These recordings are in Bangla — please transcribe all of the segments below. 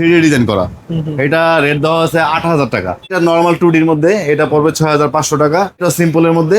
থ্রি ডিজাইন করা। এটা রেট দেওয়া আছে আট হাজার টাকা। এটা নর্মাল টু ডির মধ্যে এটা পড়বে ছয় হাজার পাঁচশো টাকা। এটা সিম্পলের মধ্যে।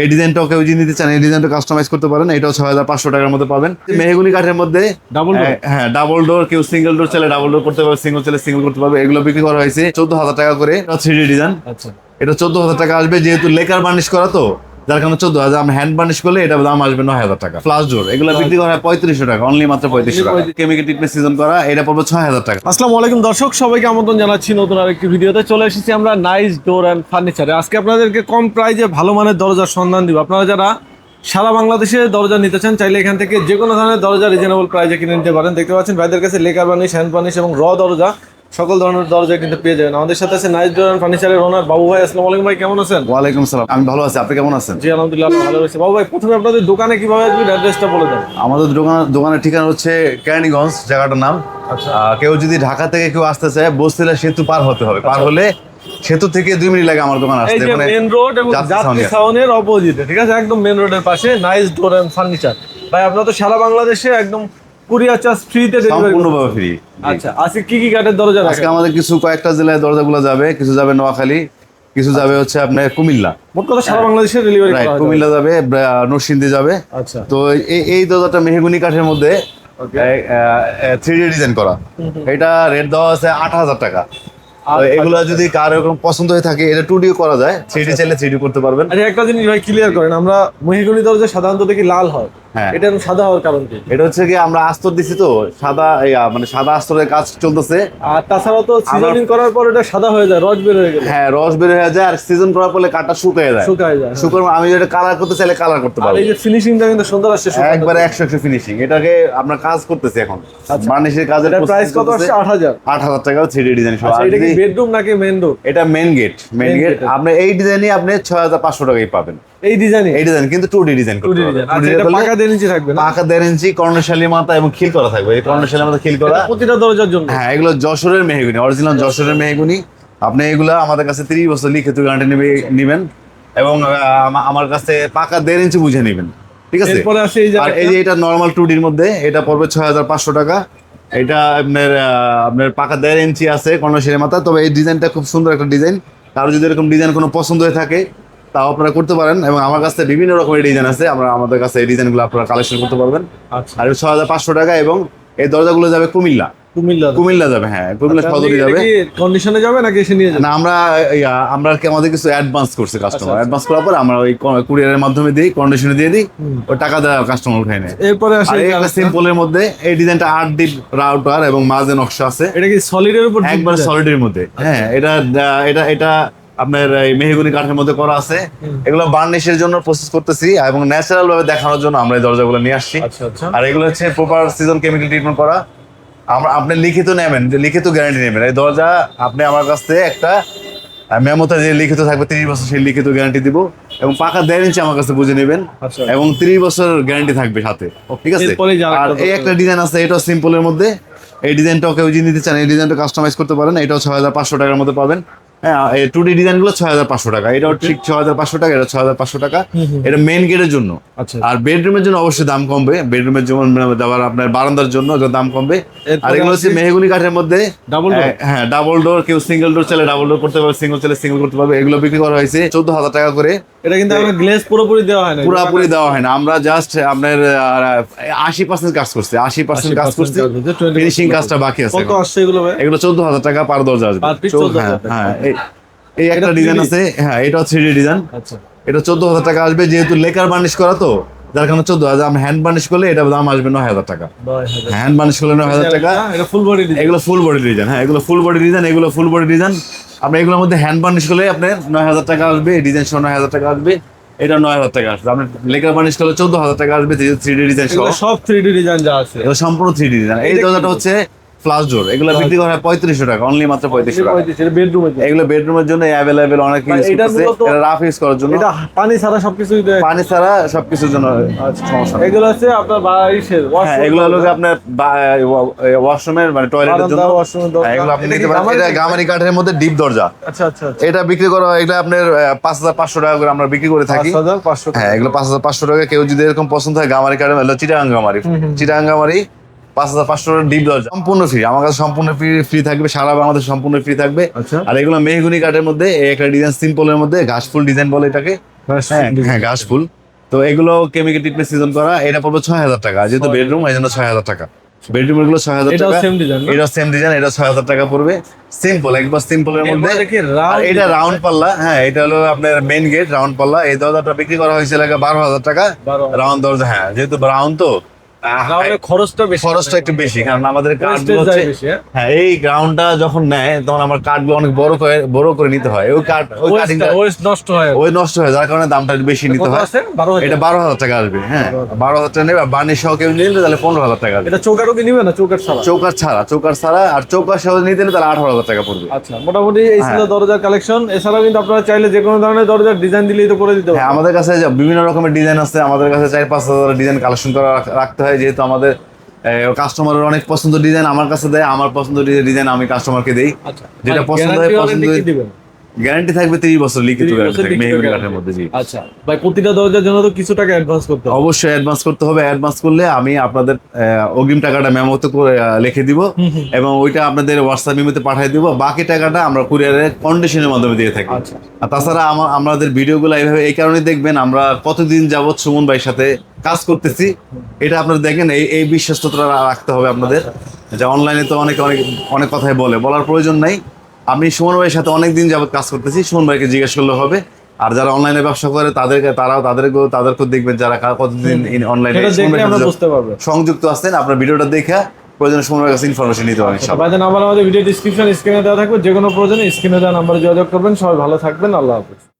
এই ডিজাইনটাও কেউ যদি নিতে চান এই ডিজাইনটা কাস্টমাইজ করতে পারেন এটাও ছয় হাজার পাঁচশো টাকার মধ্যে পাবেন। মেহগুনি কাঠের মধ্যে door? হ্যাঁ, হ্যাঁ ডাবল ডোর কেউ সিঙ্গেল ডোর চাইলে ডাবল ডোর করতে পারবে সিঙ্গেল চাইলে সিঙ্গেল করতে পারবে। এগুলো বিক্রি করা হয়েছে চোদ্দ হাজার টাকা করে। থ্রি ডি ডিজাইন আচ্ছা। এটা চোদ্দ হাজার টাকা আসবে যেহেতু লেকার বার্নিশ করা তো। যার কারণে চোদ্দ হাজার আমি হ্যান্ড বার্নিশ করলে এটা দাম আসবে নয় হাজার টাকা। ফ্লাশ ডোর এগুলো বিক্রি করা হয় পঁয়ত্রিশশো টাকা অনলি মাত্র পঁয়ত্রিশশো টাকা। কেমিক্যাল ট্রিটমেন্ট সিজন করা এটা পড়বে ছয় হাজার টাকা। আসসালামু আলাইকুম দর্শক সবাইকে আমন্ত্রণ জানাচ্ছি নতুন আরেকটি ভিডিওতে। চলে এসেছি আমরা নাইস ডোর অ্যান্ড ফার্নিচারে আজকে আপনাদেরকে কম প্রাইজে ভালো মানের দরজার সন্ধান দিব। আপনারা যারা সারা বাংলাদেশে দরজা নিতে চান চাইলে এখান থেকে যে কোনো ধরনের দরজা রিজনেবল প্রাইজে কিনে নিতে পারেন। দেখতে পাচ্ছেন ভাইদের কাছে লেকার বানিশ হ্যান্ড বানিশ এবং র দরজা সকল ধরনের দরজা কিন্তু পেয়ে যাবেন। আমাদের সাথে আছে নাইস ডোর ফার্নিচারের ওনার বাবু ভাই আসসালামু আলাইকুম ভাই কেমন আছেন? ওয়ালাইকুম সালাম। আমি ভালো আছি আপনি কেমন আছেন? জি আলহামদুলিল্লাহ ভালো রয়েছে। বাবু ভাই প্রথমে আপনাদের দোকানে কীভাবে আসবেন অ্যাড্রেসটা বলে দেন। আমাদের দোকান দোকানের ঠিকানা হচ্ছে কেরানীগঞ্জ জায়গাটার নাম। আচ্ছা। কেউ যদি ঢাকা থেকে কেউ আসতে চায় বসতিলা সেতু পার হতে হবে। পার হলে সেতু থেকে দুই মিনিট লাগে আমার দোকান আসতে। মানে মেন রোড এবং যাত্রী আছে। ছাউনের অপোজিটে ঠিক আছে? একদম মেন রোডের পাশে নাইস ডোর এন্ড ফার্নিচার ভাই আপনারা তো সারা বাংলাদেশে একদম কুরিয়ার চার্জ ফ্রিতে সম্পূর্ণভাবে ফ্রি আচ্ছা আজকে কি কি কাঠের দরজা আজকে আমাদের কিছু কয়েকটা জেলায় দরজাগুলো যাবে কিছু যাবে নোয়াখালী কিছু যাবে হচ্ছে আপনার কুমিল্লা। মোট কথা সারা বাংলাদেশে ডেলিভারি রাইট হয় কুমিল্লা যাবে নরসিংদী যাবে। আচ্ছা। তো এই এই দরজাটা মেহগুনি কাঠের মধ্যে থ্রি ডি ডিজাইন করা। এটা রেট দেওয়া আছে আট হাজার টাকা। এগুলো যদি কার এরকম পছন্দ হয়ে থাকে এটা টু ডিও করা যায়। থ্রি ডি চাইলে থ্রি ডি করতে পারবেন। আচ্ছা একটা জিনিস ভাই ক্লিয়ার করেন। আমরা মহিগুনি দরজা সাধারণত দেখি লাল হয় হ্যাঁ। এটা সাদা হওয়ার কারণ কি? এটা হচ্ছে কি আমরা আস্তর দিছি তো সাদা মানে সাদা আস্তরের কাজ চলতেছে। আর তাছাড়াও তো সিজনিং করার পর এটা সাদা হয়ে যায় রড বের হয়ে গেলে। হ্যাঁ রস বের হয়ে যায় আর সিজন করার পরে কাঠটা শুকিয়ে যায়। শুকায় যায় শুকার আমি যেটা কালার করতে চাইলে কালার করতে পারব। এই যে ফিনিশিংটা কিন্তু সুন্দর আসছে একবারে একশো একশো ফিনিশিং এটাকে আমরা কাজ করতেছি এখন। বার্নিশের কাজের এটার প্রাইস কত আসছে? আট হাজার। আট হাজার টাকা থ্রি ডি ডিজাইন সব আচ্ছা এটা কি বেডরুম নাকি মেন ডোর এটা মেন গেট মেন গেট আপনি এই ডিজাইনই আপনি ছয় হাজার পাঁচশো টাকায় পাবেন। এই ডিজাইনে এই ডিজাইন কিন্তু two D design two design আচ্ছা এটা পাকা দেড় ইঞ্চি থাকবে না? পাকা দেড় ইঞ্চি কর্ণশালী মাথা এবং খিল করা থাকবে। এই কর্ণশালী মাথা খিল করা। প্রতিটা দরজার জন্য। হ্যাঁ এগুলো যশোরের মেহগুনি অরিজিনাল যশোরের মেহগুনি। আপনি এগুলা আমাদের কাছে তিরিশ বছর লিখিত গ্যারান্টি নেবে নেবেন। এবং আমার কাছে পাকা দেড় ইঞ্চি বুঝে নেবেন। ঠিক আছে? এরপরে আসে এই যে এই যে এটা নর্মাল টু ডির মধ্যে এটা পড়বে ছয় হাজার পাঁচশো টাকা। এটা আপনার আপনার পাকা দেড় ইঞ্চি আছে কর্ণশালী মাথা। তবে এই ডিজাইনটা খুব সুন্দর একটা ডিজাইন কারও যদি এরকম ডিজাইন কোনো পছন্দ হয়ে থাকে তাও আপনারা করতে পারেন এবং আমার কাছে বিভিন্ন রকমের ডিজাইন আছে। আমরা আমাদের কাছে এই ডিজাইনগুলো আপনারা কালেকশন করতে পারবেন। আচ্ছা। আর ছয় হাজার পাঁচশো টাকা এবং এই দরজাগুলো যাবে কুমিল্লা। কুমিল্লা কুমিল্লা যাবে হ্যাঁ কুমিল্লা সদরই যাবে। কন্ডিশনে যাবে নাকি এসে নিয়ে যাবে না আমরা আমরা কি আমাদের কিছু অ্যাডভান্স করছে কাস্টমার আচ্ছা। অ্যাডভান্স করার পর আমরা ওই কুরিয়ারের মাধ্যমে দিই কন্ডিশনে দিয়ে দিই ওই টাকা দেওয়া কাস্টমার উঠাই নেয়। এরপরে আসে একটা সিম্পলের মধ্যে এই ডিজাইনটা আট ডিপ রাউটার এবং মাঝে নকশা আছে। এটা কি সলিডের উপর একবার সলিডের মধ্যে হ্যাঁ এটা এটা এটা আপনার এই মেহগুনি কাঠের মধ্যে করা আছে। এগুলো বার্নিশের জন্য প্রসেস করতেছি এবং ন্যাচারাল ভাবে দেখানোর জন্য আমরা এই দরজাগুলো নিয়ে আসছি। আচ্ছা আচ্ছা। আর এগুলো হচ্ছে প্রপার সিজন কেমিক্যাল ট্রিটমেন্ট করা। আমরা আপনি লিখিত নেবেন যে লিখিত গ্যারান্টি নেবেন। এই দরজা আপনি আমার কাছ থেকে একটা মেমোতে যে লিখিত থাকবে তিরিশ বছর সেই লিখিত গ্যারান্টি দিব। এবং পাকা দেড় ইঞ্চি আমার কাছে বুঝে নেবেন। আচ্ছা। এবং তিরিশ বছর গ্যারান্টি থাকবে সাথে। ঠিক আছে? আর এই একটা ডিজাইন আছে এটাও সিম্পলের মধ্যে। এই ডিজাইনটাও কেউ যদি নিতে চান এই ডিজাইনটা কাস্টমাইজ করতে পারেন। এটাও ছয় হাজার পাঁচশো টাকার মধ্যে পাবেন। টু ডি ডিজাইনগুলো ছয় হাজার পাঁচশো টাকা। এটাও ঠিক ছয় হাজার পাঁচশো টাকা এটা ছয় হাজার পাঁচশো টাকা। এটা মেন গেটের জন্য। আচ্ছা। আর বেডরুমের জন্য অবশ্যই দাম কমবে। বেডরুমের জন্য আবার আপনার বারান্দার জন্য দাম কমবে। আর এগুলো হচ্ছে মেহগুনি কাঠের মধ্যে। ডাবল? হ্যাঁ, হ্যাঁ ডাবল ডোর কেউ সিঙ্গেল ডোর চাইলে ডাবল ডোর করতে পারবে সিঙ্গেল চাইলে সিঙ্গেল করতে পারবে। এগুলো বিক্রি করা হয়েছে চোদ্দ হাজার টাকা করে। এটা কিন্তু আমরা গ্লেজ পুরোপুরি দেওয়া হয় না পুরাপুরি দেওয়া হয় না। আমরা জাস্ট আপনার আশি পার্সেন্ট কাজ করছি আশি পার্সেন্ট কাজ 80% করছি কাজ 20% ফিনিশিং কাজটা বাকি আছে কত আসছে এগুলো এগুলো চোদ্দ হাজার টাকা পার দরজা আসবে। 14,000 হ্যাঁ হ্যাঁ এই- একটা ডিজাইন আছে হ্যাঁ এটা থ্রি ডি ডিজাইন আচ্ছা। এটা চোদ্দ হাজার টাকা আসবে যেহেতু লেকার বার্নিশ করা তো যার কারণে চোদ্দ হাজার আমি হ্যান্ড বার্নিশ করলে এটা দাম আসবে নয় হাজার টাকা। হ্যান্ড বার্নিশ করলে নয় হাজার টাকা। ফুল বডি এগুলো ফুল বডি ডিজাইন হ্যাঁ এগুলো ফুল বডি ডিজাইন এগুলো ফুল বডি ডিজাইন আপনি এগুলোর মধ্যে হ্যান্ড বার্নিশ করলে আপনার নয় হাজার টাকা আসবে ডিজাইন সহ নয় হাজার টাকা আসবে এটা নয় হাজার টাকা আসবে। আপনার লেকার বার্নিশ করলে চোদ্দ হাজার টাকা আসবে থ্রি ডি ডিজাইন সহ। সব থ্রি ডি ডিজাইন যা আছে। সম্পূর্ণ থ্রি ডি ডিজাইন এই দরজাটা হচ্ছে ফ্লাশ ডোর এগুলো বিক্রি করা হয় পঁয়ত্রিশশো টাকা অনলি মাত্র পঁয়ত্রিশশো টাকা। বেডরুমে এগুলো বেডরুমের জন্য অ্যাভেলেবেল অনেক রাফ ইউজ করার জন্য। এটা পানি ছাড়া সবকিছুই দেয়। পানি ছাড়া সবকিছুর জন্য সমস্যা এগুলো আছে আপনার বাড়ির হ্যাঁ এগুলো হলো আপনার ওয়াশরুমের মানে টয়লেটের জন্য। হ্যাঁ, এগুলো আপনি নিতে পারেন গামারি এটা গামারি কাঠের মধ্যে ডিপ দরজা। আচ্ছা আচ্ছা আচ্ছা। এটা বিক্রি করা এটা আপনার পাঁচ হাজার পাঁচশো টাকা করে আমরা বিক্রি করে থাকি। হ্যাঁ এগুলো পাঁচ হাজার পাঁচশো টাকা কেউ যদি এরকম পছন্দ হয় গামারি কাঠের হলো চিটাগাং গামারি। চিটাগাং গামারি পাঁচ হাজার পাঁচশো ডিপ দরজা সম্পূর্ণ ফ্রি আমার কাছে সম্পূর্ণ ফ্রি ফ্রি থাকবে। সারা বাংলাদেশ সম্পূর্ণ ফ্রি থাকবে। আচ্ছা। আর এগুলো মেহগুনি কাঠের মধ্যে একটা ডিজাইন সিম্পলের মধ্যে ঘাস ফুল ডিজাইন বলে এটাকে। হ্যাঁ হ্যাঁ ঘাস ফুল। তো এগুলো কেমিক্যাল ট্রিটমেন্ট সিজন করা এটা পড়বে ছয় হাজার টাকা। যেহেতু বেডরুম এই জন্য ছয় হাজার টাকা। বেডরুম এগুলো ছয় হাজার টাকা? এটা সেম ডিজাইন এটা ছয় হাজার টাকা পড়বে। সিম্পল একবার সিম্পলের মধ্যে। এটা রাউন্ড পাল্লা। হ্যাঁ এটা হলো আপনার মেইন গেট রাউন্ড পাল্লা। এই দরজাটা বিক্রি করা হয়েছিল বারো হাজার টাকা। রাউন্ড দরজা হ্যাঁ যেহেতু রাউন্ড তো খরচটা বেশি খরচটা একটু বেশি কারণ আমাদের কাঠ Wastage হচ্ছে যায় বেশি, হ্যাঁ? হ্যাঁ এই গ্রাউন্ডটা যখন নেয় তখন আমার কাঠগুলো অনেক বড় করে বড় করে নিতে হয়। ওই কাঠ ওই নষ্ট হয় ওই নষ্ট হয় যার কারণে দামটা বেশি নিতে হয়। এটা বারো হাজার টাকা আসবে হ্যাঁ। বারো হাজার। টাকা নেবে আর সহ কেউ নিলে তাহলে পনেরো হাজার টাকা আসবে। এটা চৌকারও কি নিবে না? চৌকার ছাড়া? চৌকার ছাড়া চৌকার ছাড়া আর চৌকার সহ নিতে তাহলে আঠারো হাজার টাকা পড়বে। আচ্ছা মোটামুটি এই ছিল হ্যাঁ। দরজার কালেকশন এছাড়াও কিন্তু আপনারা চাইলে যে কোনো ধরনের দরজার ডিজাইন দিলেই তো করে দিতে হ্যাঁ পারবেন। আমাদের কাছে বিভিন্ন রকমের ডিজাইন আছে আমাদের কাছে চার পাঁচ হাজার ডিজাইন কালেকশন করা রাখতে হয়। যেহেতু আমাদের কাস্টমারের অনেক পছন্দ ডিজাইন আমার কাছে দেয় আমার পছন্দ ডিজাইন আমি কাস্টমারকে দেই। আচ্ছা। যেটা পছন্দ হয়, পছন্দ গ্যারান্টি থাকবে তিরিশ বছর লিখিত 30 গ্যারান্টি মেহগুনি। কাঠের মধ্যে জি আচ্ছা ভাই প্রতিটা দরজার জন্য তো কিছু টাকা অ্যাডভান্স করতে হবে। অবশ্যই অ্যাডভান্স করতে হবে। অ্যাডভান্স করলে আমি আপনাদের অগ্রিম টাকাটা মেমোতে করে লিখে দিব এবং ওইটা আপনাদের হোয়াটসঅ্যাপ ইমেতে পাঠিয়ে দিব। বাকি টাকাটা আমরা কুরিয়ারের কন্ডিশনের মাধ্যমে দিয়ে থাকি। আচ্ছা। আর তাছাড়া আমাদের ভিডিওগুলো এইভাবে এই কারণে দেখবেন আমরা কতদিন যাবত সুমন ভাইয়ের সাথে কাজ করতেছি। এটা আপনারা দেখেন এই এই বিশ্বস্ততা রাখতে হবে আপনাদের। যে অনলাইনে তো অনেকে অনেক অনেক কথাই বলে বলার প্রয়োজন নাই। আমি সুমন ভাইয়ের সাথে অনেকদিন যাবত কাজ করতেছি। সুমন ভাইকে জিজ্ঞেস করলে হবে। আর যারা অনলাইনে ব্যবসা করে তাদেরকে তারাও তাদেরকেও তাদেরকেও দেখবেন যারা কতদিন অনলাইনে সংযুক্ত আছেন আপনার ভিডিওটা দেখে প্রয়োজনে সুমন ভাইয়ের কাছে ইনফরমেশন নিতে পারেন সবাই ভাইজান আবার আমাদের ভিডিও ডিসক্রিপশন স্ক্রিনে দেওয়া থাকবে। যে কোনো প্রয়োজনে স্ক্রিনে দেওয়া নাম্বারে যোগাযোগ করবেন। সবাই ভালো থাকবেন। আল্লাহ হাফিজ।